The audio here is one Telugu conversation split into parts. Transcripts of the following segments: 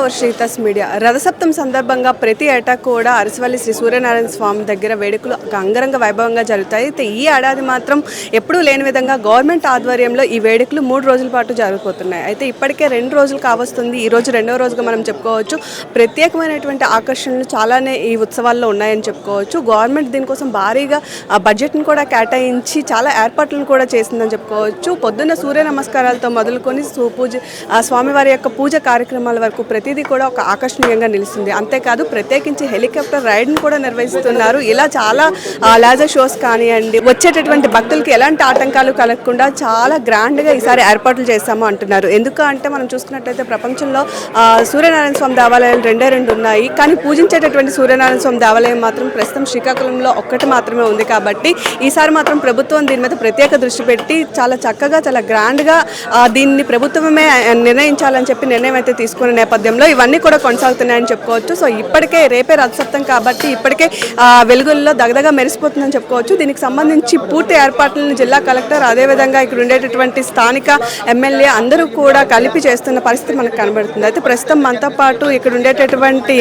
యువర్ శ్రీతస్ మీడియా రథసప్తం సందర్భంగా ప్రతి ఏటా కూడా అరసవల్లి శ్రీ సూర్యనారాయణ స్వామి దగ్గర వేడుకలు అంగరంగ వైభవంగా జరుగుతాయి. అయితే ఈ ఏడాది మాత్రం ఎప్పుడూ లేని విధంగా గవర్నమెంట్ ఆధ్వర్యంలో ఈ వేడుకలు మూడు రోజుల పాటు జరిగిపోతున్నాయి అయితే ఇప్పటికే రెండు రోజులు కావస్తుంది. ఈ రోజు రెండవ రోజుగా మనం చెప్పుకోవచ్చు. ప్రత్యేకమైనటువంటి ఆకర్షణలు చాలానే ఈ ఉత్సవాల్లో ఉన్నాయని చెప్పుకోవచ్చు. గవర్నమెంట్ దీనికోసం భారీగా ఆ బడ్జెట్ను కూడా కేటాయించి చాలా ఏర్పాట్లను కూడా చేసిందని చెప్పుకోవచ్చు. పొద్దున్న సూర్య నమస్కారాలతో మొదలుకొని పూజ ఆ స్వామివారి యొక్క పూజ కార్యక్రమాల వరకు ప్రతి ప్రతిదీ కూడా ఒక ఆకర్షణీయంగా నిలుస్తుంది. అంతేకాదు ప్రత్యేకించి హెలికాప్టర్ రైడ్ను కూడా నిర్వహిస్తున్నారు. ఇలా చాలా లేజర్ షోస్ కానివ్వండి వచ్చేటటువంటి భక్తులకి ఎలాంటి ఆటంకాలు కలగకుండా చాలా గ్రాండ్గా ఈసారి ఏర్పాట్లు చేస్తాము అంటున్నారు. ఎందుకు అంటే మనం చూసుకున్నట్లయితే ప్రపంచంలో సూర్యనారాయణ స్వామి దేవాలయాలు రెండే రెండు ఉన్నాయి. కానీ పూజించేటటువంటి సూర్యనారాయణ స్వామి దేవాలయం మాత్రం ప్రస్తుతం శ్రీకాకుళంలో ఒక్కటి మాత్రమే ఉంది కాబట్టి ఈసారి మాత్రం ప్రభుత్వం దీని మీద ప్రత్యేక దృష్టి పెట్టి చాలా చక్కగా చాలా గ్రాండ్గా దీన్ని ప్రభుత్వమే నిర్ణయించాలని చెప్పి నిర్ణయం అయితే తీసుకున్న నేపథ్యంలో ఇవన్నీ కూడా కొనసాగుతున్నాయని చెప్పుకోవచ్చు. సో ఇప్పటికే రేపే రథసప్తం కాబట్టి ఇప్పటికే వెలుగుల్లో దగదగా మెరిసిపోతుందని చెప్పుకోవచ్చు. దీనికి సంబంధించి పూర్తి ఏర్పాట్లను జిల్లా కలెక్టర్ అదేవిధంగా ఇక్కడ ఉండేటటువంటి స్థానిక ఎమ్మెల్యే అందరూ కూడా కలిపి చేస్తున్న పరిస్థితి మనకు కనబడుతుంది. అయితే ప్రస్తుతం మనతో పాటు ఇక్కడ ఉండేటటువంటి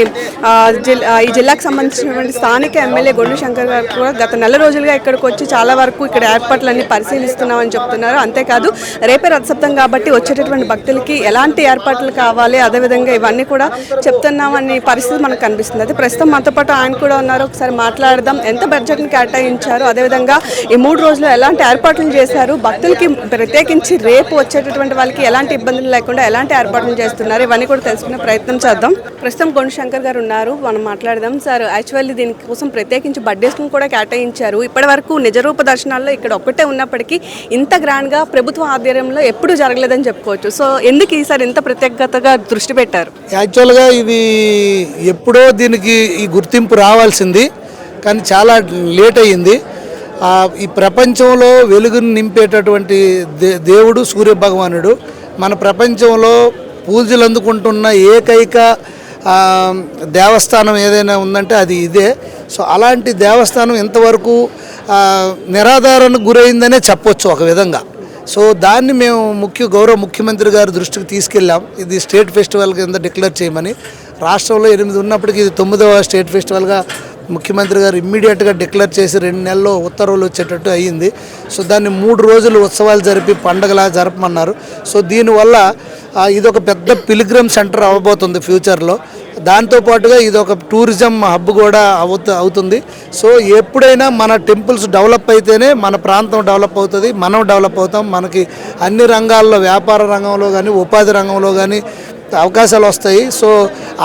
ఈ జిల్లాకు సంబంధించినటువంటి స్థానిక ఎమ్మెల్యే గొండు శంకర్ గారు కూడా గత నెల రోజులుగా ఇక్కడికి వచ్చి చాలా వరకు ఇక్కడ ఏర్పాట్లన్నీ పరిశీలిస్తున్నామని చెప్తున్నారు. అంతేకాదు రేపే రథసప్తం కాబట్టి వచ్చేటటువంటి భక్తులకి ఎలాంటి ఏర్పాట్లు కావాలి? అదేవిధంగా ఇవన్నీ కూడా చెప్తున్నామని పరిస్థితి మనకు కనిపిస్తుంది. అయితే ప్రస్తుతం మనతో పాటు ఆయన కూడా ఉన్నారు. ఒకసారి మాట్లాడదాం. ఎంత బడ్జెట్ని కేటాయించారు? అదేవిధంగా ఈ మూడు రోజులు ఎలాంటి ఏర్పాట్లు చేశారు? భక్తులకి ప్రత్యేకించి రేపు వచ్చేటటువంటి వాళ్ళకి ఎలాంటి ఇబ్బందులు లేకుండా ఎలాంటి ఏర్పాట్లు చేస్తున్నారు? ఇవన్నీ కూడా తెలుసుకునే ప్రయత్నం చేద్దాం. ప్రస్తుతం గొండు శంకర్ గారు ఉన్నారు. మనం మాట్లాడదాం. సార్ యాక్చువల్లీ దీనికోసం ప్రత్యేకించి బడ్జెట్ను కూడా కేటాయించారు. ఇప్పటి వరకు నిజరూప దర్శనాల్లో ఇక్కడ ఒక్కటే ఉన్నప్పటికీ ఇంత గ్రాండ్గా ప్రభుత్వ ఆధ్వర్యంలో ఎప్పుడూ జరగలేదని చెప్పుకోవచ్చు. సో ఎందుకు ఈసారి ఇంత ప్రత్యేకతగా దృష్టి పెట్టారు? యాక్చువల్గా ఇది ఎప్పుడో దీనికి ఈ గుర్తింపు రావాల్సింది కానీ చాలా లేట్ అయ్యింది. ఈ ప్రపంచంలో వెలుగును నింపేటటువంటి దే దేవుడు సూర్య భగవానుడు మన ప్రపంచంలో పూజలు అందుకుంటున్న ఏకైక దేవస్థానం ఏదైనా ఉందంటే అది ఇదే. సో అలాంటి దేవస్థానం ఇంతవరకు నిరాధారణకు గురైందనే చెప్పొచ్చు ఒక విధంగా. సో దాన్ని మేము ముఖ్య గౌరవ ముఖ్యమంత్రి గారి దృష్టికి తీసుకెళ్ళాం. ఇది స్టేట్ ఫెస్టివల్ కింద డిక్లేర్ చేయమని. రాష్ట్రంలో ఎనిమిది ఉన్నప్పటికీ ఇది తొమ్మిదవ స్టేట్ ఫెస్టివల్గా ముఖ్యమంత్రి గారు ఇమ్మీడియట్గా డిక్లేర్ చేసి రెండు నెలల్లో ఉత్తర్వులు వచ్చేటట్టు అయ్యింది. సో దాన్ని మూడు రోజులు ఉత్సవాలు జరిపి పండగలా జరపమన్నారు. సో దీనివల్ల ఇది ఒక పెద్ద పిలిగ్రమ్ సెంటర్ అవ్వబోతుంది ఫ్యూచర్లో. దాంతోపాటుగా ఇది ఒక టూరిజం హబ్ కూడా అవుతు అవుతుంది. సో ఎప్పుడైనా మన టెంపుల్స్ డెవలప్ అయితేనే మన ప్రాంతం డెవలప్ అవుతుంది మనం డెవలప్ అవుతాం. మనకి అన్ని రంగాల్లో వ్యాపార రంగంలో కానీ ఉపాధి రంగంలో కానీ అవకాశాలు వస్తాయి. సో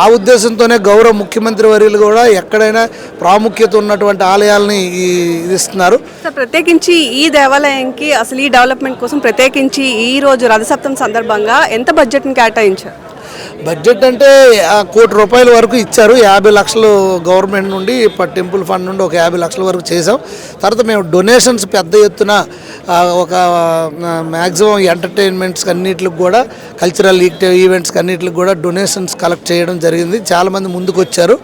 ఆ ఉద్దేశంతోనే గౌరవ ముఖ్యమంత్రి వర్యులు కూడా ఎక్కడైనా ప్రాముఖ్యత ఉన్నటువంటి ఆలయాల్ని ఇస్తున్నారు. ప్రత్యేకించి ఈ దేవాలయంకి అసలు ఈ డెవలప్మెంట్ కోసం ప్రత్యేకించి ఈ రోజు రథసప్తం సందర్భంగా ఎంత బడ్జెట్ని కేటాయించారు? బడ్జెట్ అంటే కోటి రూపాయల వరకు ఇచ్చారు. యాభై లక్షలు గవర్నమెంట్ నుండి టెంపుల్ ఫండ్ నుండి ఒక యాభై లక్షల వరకు చేసాం తర్వాత మేము డొనేషన్స్ పెద్ద ఎత్తున ఒక మ్యాక్సిమం ఎంటర్టైన్మెంట్స్కి అన్నిటికి కూడా కల్చరల్ ఈవెంట్స్కి అన్నిటికి కూడా డొనేషన్స్ కలెక్ట్ చేయడం జరిగింది. చాలామంది ముందుకు వచ్చారు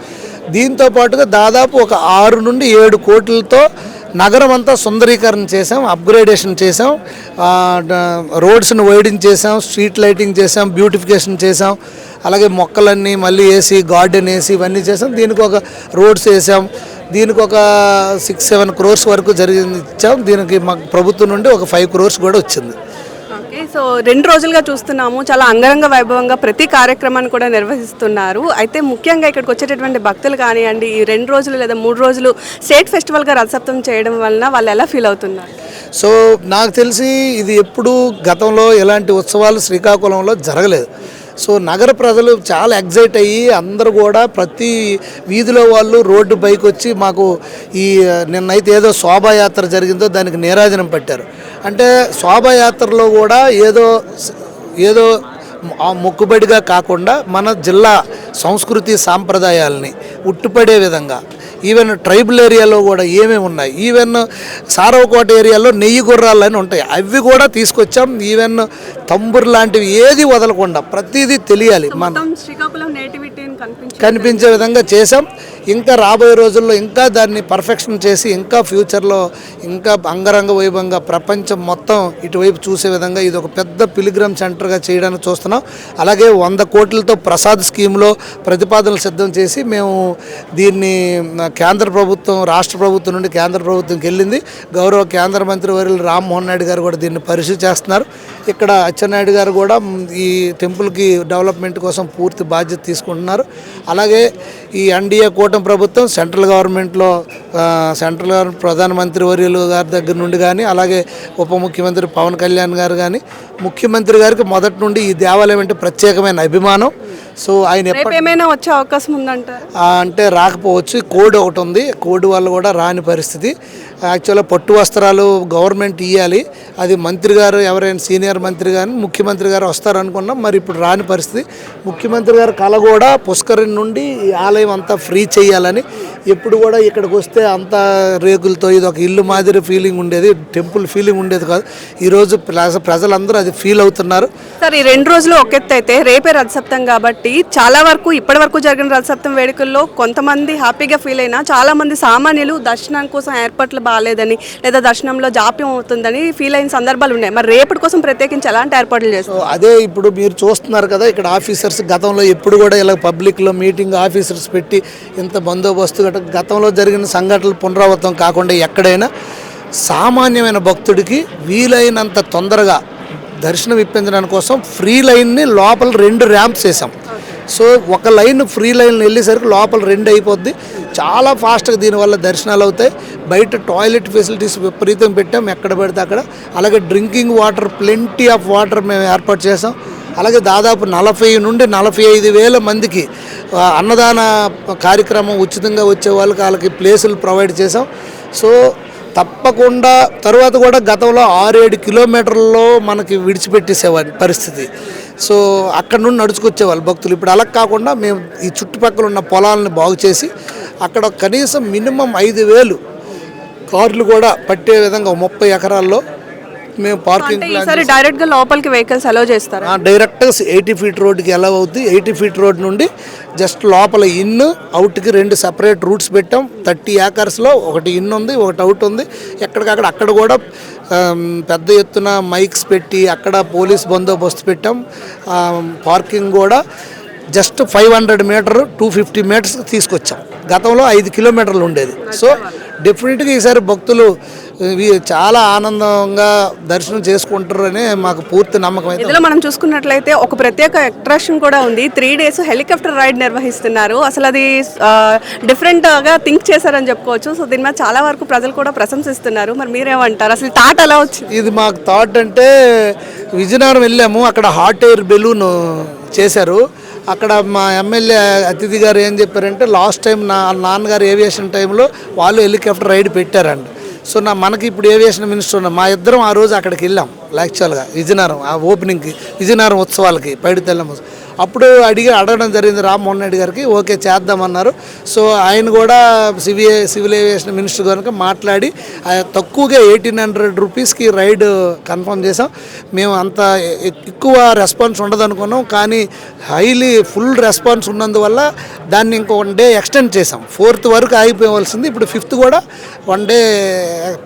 దీంతో పాటుగా దాదాపు ఒక ఆరు నుండి ఏడు కోట్లతో నగరం అంతా సుందరీకరణ చేసాం అప్గ్రేడేషన్ చేసాం రోడ్స్ని వైడింగ్ చేసాం స్ట్రీట్ లైటింగ్ చేసాం బ్యూటిఫికేషన్ చేసాం అలాగే మొక్కలన్నీ మళ్ళీ వేసి గార్డెన్ వేసి ఇవన్నీ చేసాం దీనికి ఒక రోడ్స్ వేసాం దీనికి ఒక సిక్స్ సెవెన్ క్రోర్స్ వరకు జరిగింది ఇచ్చాం. దీనికి మాకు ప్రభుత్వం నుండి ఒక ఫైవ్ క్రోర్స్ కూడా వచ్చింది. సో రెండు రోజులుగా చూస్తున్నాము. చాలా అంగరంగ వైభవంగా ప్రతి కార్యక్రమాన్ని కూడా నిర్వహిస్తున్నారు. అయితే ముఖ్యంగా ఇక్కడికి వచ్చేటటువంటి భక్తులు కానివ్వండి ఈ రెండు రోజులు లేదా మూడు రోజులు స్టేట్ ఫెస్టివల్గా రథసప్తం చేయడం వలన వాళ్ళు ఎలా ఫీల్ అవుతున్నారు? సో నాకు తెలిసి ఇది ఎప్పుడు గతంలో ఎలాంటి ఉత్సవాలు శ్రీకాకుళంలో జరగలేదు. సో నగర ప్రజలు చాలా ఎగ్జైట్ అయ్యి అందరూ కూడా ప్రతి వీధిలో వాళ్ళు రోడ్డు బైక్ వచ్చి మాకు ఈ నిన్నైతే ఏదో శోభాయాత్ర జరిగిందో దానికి నీరాజనం పెట్టారు. అంటే శోభాయాత్రలో కూడా ఏదో ఏదో మొక్కుబడిగా కాకుండా మన జిల్లా సంస్కృతి సాంప్రదాయాలని ఉట్టుపడే విధంగా. ఈవెన్ ట్రైబల్ ఏరియాలో కూడా ఏమేమి ఉన్నాయి? ఈవెన్ సారవకోట ఏరియాలో నెయ్యి గుర్రాలు అని ఉంటాయి. అవి కూడా తీసుకొచ్చాం. ఈవెన్ తంబురు లాంటివి ఏది వదలకుండా ప్రతిదీ తెలియాలి మన. కనిపించి విధంగా చేసాం ఇంకా రాబోయే రోజుల్లో ఇంకా దాన్ని పర్ఫెక్షన్ చేసి ఇంకా ఫ్యూచర్లో ఇంకా అంగరంగ వైభవంగా ప్రపంచం మొత్తం ఇటువైపు చూసే విధంగా ఇది ఒక పెద్ద పిలిగ్రమ్ సెంటర్గా చేయడానికి చూస్తున్నాం. అలాగే వంద కోట్లతో ప్రసాద్ స్కీమ్లో ప్రతిపాదనలు సిద్ధం చేసి మేము దీన్ని కేంద్ర ప్రభుత్వం రాష్ట్ర ప్రభుత్వం నుండి కేంద్ర ప్రభుత్వంకి వెళ్ళింది. గౌరవ కేంద్ర మంత్రి వర్యులు రామ్మోహన్ నాయుడు గారు కూడా దీన్ని పరిశీలి చేస్తున్నారు. ఇక్కడ అచ్చెన్నాయుడు గారు కూడా ఈ టెంపుల్కి డెవలప్మెంట్ కోసం పూర్తి బాధ్యత తీసుకుంటున్నారు. అలాగే ఈ ఎన్డీఏ కూటమి ప్రభుత్వం సెంట్రల్ గవర్నమెంట్లో సెంట్రల్ గవర్నమెంట్ ప్రధానమంత్రి వర్యులు గారి దగ్గర నుండి కానీ అలాగే ఉప ముఖ్యమంత్రి పవన్ కళ్యాణ్ గారు కానీ ముఖ్యమంత్రి గారికి మొదటి నుండి ఈ దేవాలయం అంటే ప్రత్యేకమైన అభిమానం. సో ఆయన ఏమైనా వచ్చే అవకాశం ఉందంటారు ఆ, అంటే రాకపోవచ్చు. కోడ్ ఒకటి ఉంది. కోడ్ వల్ల కూడా రాని పరిస్థితి. యాక్చువల్గా పట్టు వస్త్రాలు గవర్నమెంట్ ఇవ్వాలి అది మంత్రి గారు ఎవరైనా సీనియర్ మంత్రి కానీ ముఖ్యమంత్రి గారు వస్తారనుకున్నాం. మరి ఇప్పుడు రాని పరిస్థితి. ముఖ్యమంత్రి గారు కళ కూడా పుష్కరిణి నుండి ఈ ఆలయం అంతా ఫ్రీ చేయాలని ఎప్పుడు కూడా ఇక్కడికి వస్తే అంత రేకులతో ఇది ఒక ఇల్లు మాదిరి ఫీలింగ్ ఉండేది టెంపుల్ ఫీలింగ్ ఉండేది కాదు. ఈరోజు ప్రజ- ప్రజలందరూ అది ఫీల్ అవుతున్నారు. సార్ ఈ రెండు రోజులు ఒక ఎత్తు అయితే రేపే రథసప్తం కాబట్టి చాలా వరకు ఇప్పటి వరకు జరిగిన రథసప్తం వేడుకల్లో కొంతమంది హ్యాపీగా ఫీల్ అయినా చాలా మంది సామాన్యులు దర్శనం కోసం ఏర్పాట్లు బాగాలేదని లేదా దర్శనంలో జాప్యం అవుతుందని ఫీల్ అయిన సందర్భాలు ఉన్నాయి. మరి రేపటి కోసం ప్రత్యేకించి ఎలాంటి ఏర్పాట్లు చేస్తారు? అదే ఇప్పుడు మీరు చూస్తున్నారు కదా ఇక్కడ ఆఫీసర్స్ గతంలో ఎప్పుడు కూడా ఇలా పబ్లిక్లో మీటింగ్ ఆఫీసర్స్ పెట్టి ఇంత బందోబస్తు గట్రా గతంలో జరిగిన సంఘటనలు పునరావృతం కాకుండా ఎక్కడైనా సామాన్యమైన భక్తుడికి వీలైనంత తొందరగా దర్శనం ఇప్పించడం కోసం ఫ్రీ లైన్ని లోపల రెండు ర్యాంప్స్ వేసాం సో ఒక లైన్ ఫ్రీ లైన్ వెళ్ళేసరికి లోపల రెండు అయిపోద్ది. చాలా ఫాస్ట్గా దీనివల్ల దర్శనాలు అవుతాయి. బయట టాయిలెట్ ఫెసిలిటీస్ విపరీతం పెట్టాం. ఎక్కడ పెడితే అక్కడ. అలాగే drinking water plenty of water మేము ఏర్పాటు చేసాం అలాగే దాదాపు నలభై నుండి నలభై ఐదు వేల మందికి అన్నదాన కార్యక్రమం ఉచితంగా వచ్చే వాళ్ళకి వాళ్ళకి ప్లేసులు ప్రొవైడ్ చేసాం సో తప్పకుండా తర్వాత కూడా గతంలో ఆరేడు కిలోమీటర్లలో మనకి విడిచిపెట్టేసేవారి పరిస్థితి. సో అక్కడ నుండి నడుచుకొచ్చేవాళ్ళు భక్తులు. ఇప్పుడు అలా కాకుండా మేము ఈ చుట్టుపక్కల ఉన్న పొలాలను బాగు చేసి అక్కడ కనీసం మినిమం ఐదు వేలు కార్లు కూడా పట్టే విధంగా ముప్పై ఎకరాల్లో మేము పార్కింగ్ ఈసారి డైరెక్ట్గా లోపలికి వెహికల్స్ అలో చేస్తారు? డైరెక్ట్ ఎయిటీ ఫీట్ రోడ్కి ఎలా అవుద్ది. ఎయిటీ ఫీట్ రోడ్ నుండి జస్ట్ లోపల ఇన్ అవుట్కి రెండు సపరేట్ రూట్స్ పెట్టాం. థర్టీ ఏకర్స్లో ఒకటి ఇన్ ఉంది ఒకటి అవుట్ ఉంది. ఎక్కడికక్కడ అక్కడ కూడా పెద్ద ఎత్తున మైక్స్ పెట్టి అక్కడ పోలీస్ బందోబస్తు పెట్టాం. పార్కింగ్ కూడా just five hundred meter two fifty meters తీసుకొచ్చాం. గతంలో ఐదు కిలోమీటర్లు ఉండేది. సో డెఫినెట్గా ఈసారి భక్తులు చాలా ఆనందంగా దర్శనం చేసుకుంటారని మాకు పూర్తి నమ్మకం ఇందులో మనం చూసుకున్నట్లయితే ఒక ప్రత్యేక అట్రాక్షన్ కూడా ఉంది. త్రీ డేస్ హెలికాప్టర్ రైడ్ నిర్వహిస్తున్నారు. అసలు అది డిఫరెంట్గా థింక్ చేశారని చెప్పుకోవచ్చు. సో దీని మీద చాలా వరకు ప్రజలు కూడా ప్రశంసిస్తున్నారు. మరి మీరేమంటారు? అసలు థాట్ ఎలా వచ్చింది? ఇది మాకు థాట్ అంటే విజయనగరం వెళ్ళాము. అక్కడ హాట్ ఎయిర్ బెలూన్ చేశారు. అక్కడ మా ఎమ్మెల్యే అతిథి గారు ఏం చెప్పారంటే లాస్ట్ టైం నా నాన్నగారు ఏవియేషన్ టైంలో వాళ్ళు హెలికాప్టర్ రైడ్ పెట్టారండి సో నా మనకి ఇప్పుడు ఏవియేషన్ మినిస్టర్ ఉన్న మా ఇద్దరం ఆ రోజు అక్కడికి వెళ్ళాం యాక్చువల్గా విజయనగరం ఆ ఓపెనింగ్కి విజయనగరం ఉత్సవాలకి పైడి అప్పుడు అడిగి అడగడం జరిగింది. రామ్మోహన్ రెడ్డి గారికి ఓకే చేద్దామన్నారు. సో ఆయన కూడా సివిఏ సివిల్ ఏవియేషన్ మినిస్టర్ కనుక మాట్లాడి తక్కువగా ఎయిటీన్ హండ్రెడ్ రూపీస్కి రైడ్ కన్ఫర్మ్ చేసాం మేము అంత ఎక్కువ రెస్పాన్స్ ఉండదు అనుకున్నాం కానీ హైలీ ఫుల్ రెస్పాన్స్ ఉన్నందువల్ల దాన్ని ఇంకో వన్ డే ఎక్స్టెండ్ చేసాం ఫోర్త్ వరకు ఆగిపోవలసింది. ఇప్పుడు ఫిఫ్త్ కూడా వన్ డే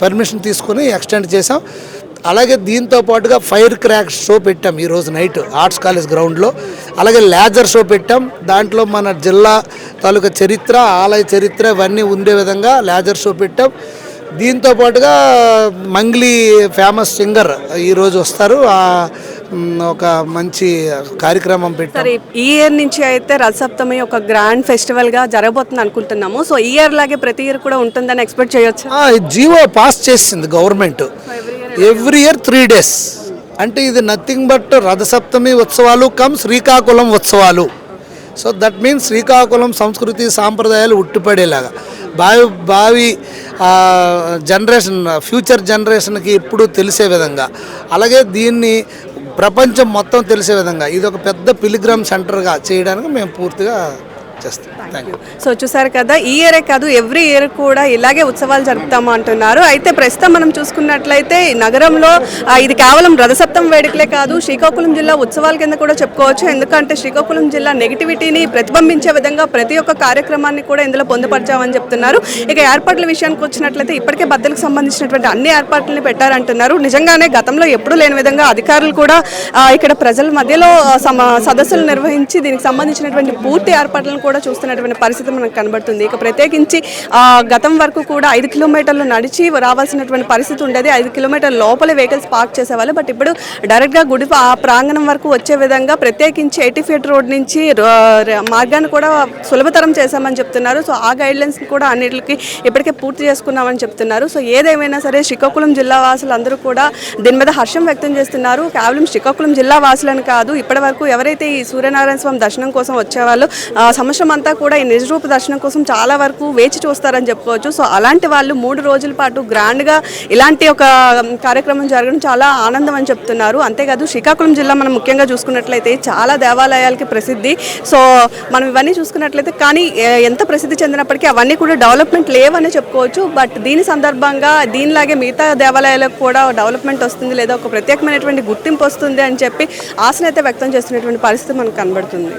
పర్మిషన్ తీసుకొని ఎక్స్టెండ్ చేసాం అలాగే దీంతో పాటుగా ఫైర్ క్రాక్ షో పెట్టాం ఈరోజు నైట్ ఆర్ట్స్ కాలేజ్ గ్రౌండ్లో. అలాగే లేజర్ షో పెట్టాం. దాంట్లో మన జిల్లా తాలూకా చరిత్ర ఆలయ చరిత్ర ఇవన్నీ ఉండే విధంగా లేజర్ షో పెట్టాం. దీంతో పాటుగా మంగ్లీ ఫేమస్ సింగర్ ఈరోజు వస్తారు. ఒక మంచి కార్యక్రమం పెట్టాం. సరే ఈ ఇయర్ నుంచి అయితే రథసప్తమి ఒక గ్రాండ్ ఫెస్టివల్గా జరగబోతుంది అనుకుంటున్నాము. సో ఈ ఇయర్ లాగే ప్రతి ఇయర్ కూడా ఉంటుందని ఎక్స్పెక్ట్ చేయొచ్చు? జీవో పాస్ చేసింది government. Every year three days అంటే ఇది నథింగ్ బట్ రథసప్తమి ఉత్సవాలు కమ్ శ్రీకాకుళం ఉత్సవాలు సో దట్ మీన్స్ శ్రీకాకుళం సంస్కృతి సాంప్రదాయాలు ఉట్టిపడేలాగా భావి భావి జనరేషన్ ఫ్యూచర్ జనరేషన్కి ఎప్పుడూ తెలిసే విధంగా అలాగే దీన్ని ప్రపంచం మొత్తం తెలిసే విధంగా ఇది ఒక పెద్ద పిలిగ్రామ్ సెంటర్గా చేయడానికి మేము పూర్తిగా చేస్తాం. సో చూసారు కదా ఈ ఇయరే కాదు ఎవ్రీ ఇయర్ కూడా ఇలాగే ఉత్సవాలు జరుపుతాము అంటున్నారు. అయితే ప్రస్తుతం మనం చూసుకున్నట్లయితే నగరంలో ఇది కేవలం రథసప్తం వేడుకలే కాదు శ్రీకాకుళం జిల్లా ఉత్సవాల కింద కూడా చెప్పుకోవచ్చు. ఎందుకంటే శ్రీకాకుళం జిల్లా నెగిటివిటీని ప్రతిబింబించే విధంగా ప్రతి ఒక్క కార్యక్రమాన్ని కూడా ఇందులో పొందుపరిచామని చెప్తున్నారు. ఇక ఏర్పాట్ల విషయానికి వచ్చినట్లయితే ఇప్పటికే బద్దలకు సంబంధించినటువంటి అన్ని ఏర్పాట్లని పెట్టారంటున్నారు. నిజంగానే గతంలో ఎప్పుడూ లేని విధంగా అధికారులు కూడా ఇక్కడ ప్రజల మధ్యలో సమ సదస్సులు నిర్వహించి దీనికి సంబంధించినటువంటి పూర్తి ఏర్పాట్లను కూడా చూస్తున్నటువంటి పరిస్థితి మనకు కనబడుతుంది. ఇక ప్రత్యేకించి గతం వరకు కూడా ఐదు కిలోమీటర్లు నడిచి రావాల్సినటువంటి పరిస్థితి ఉండేది. ఐదు కిలోమీటర్ల లోపల వెహికల్స్ పార్క్ చేసేవాళ్ళు. బట్ ఇప్పుడు డైరెక్ట్గా గుడి ఆ ప్రాంగణం వరకు వచ్చే విధంగా ప్రత్యేకించి ఎయిటీ ఫీట్ రోడ్ నుంచి మార్గాన్ని కూడా సులభతరం చేశామని చెప్తున్నారు. సో ఆ గైడ్లైన్స్ కూడా అన్నిటికి ఇప్పటికే పూర్తి చేసుకున్నామని చెప్తున్నారు. సో ఏదేమైనా సరే శ్రీకాకుళం జిల్లా వాసులు అందరూ కూడా దీని మీద హర్షం వ్యక్తం చేస్తున్నారు. కేవలం శ్రీకాకుళం జిల్లా వాసులను కాదు ఇప్పటి వరకు ఎవరైతే ఈ సూర్యనారాయణ స్వామి దర్శనం కోసం వచ్చేవాళ్ళు సమస్య సంవత్సరం అంతా కూడా ఈ నిజరూప దర్శనం కోసం చాలా వరకు వేచి చూస్తారని చెప్పుకోవచ్చు. సో అలాంటి వాళ్ళు మూడు రోజుల పాటు గ్రాండ్గా ఇలాంటి ఒక కార్యక్రమం జరగడం చాలా ఆనందం అని చెప్తున్నారు. అంతేకాదు శ్రీకాకుళం జిల్లా మనం ముఖ్యంగా చూసుకున్నట్లయితే చాలా దేవాలయాలకి ప్రసిద్ధి. సో మనం ఇవన్నీ చూసుకున్నట్లయితే కానీ ఎంత ప్రసిద్ధి చెందినప్పటికీ అవన్నీ కూడా డెవలప్మెంట్ లేవని చెప్పుకోవచ్చు. బట్ దీని సందర్భంగా దీనిలాగే మిగతా దేవాలయాలకు కూడా డెవలప్మెంట్ వస్తుంది లేదా ఒక ప్రత్యేకమైనటువంటి గుర్తింపు వస్తుంది అని చెప్పి ఆశనైతే వ్యక్తం చేస్తున్నటువంటి పరిస్థితి మనకు కనబడుతుంది.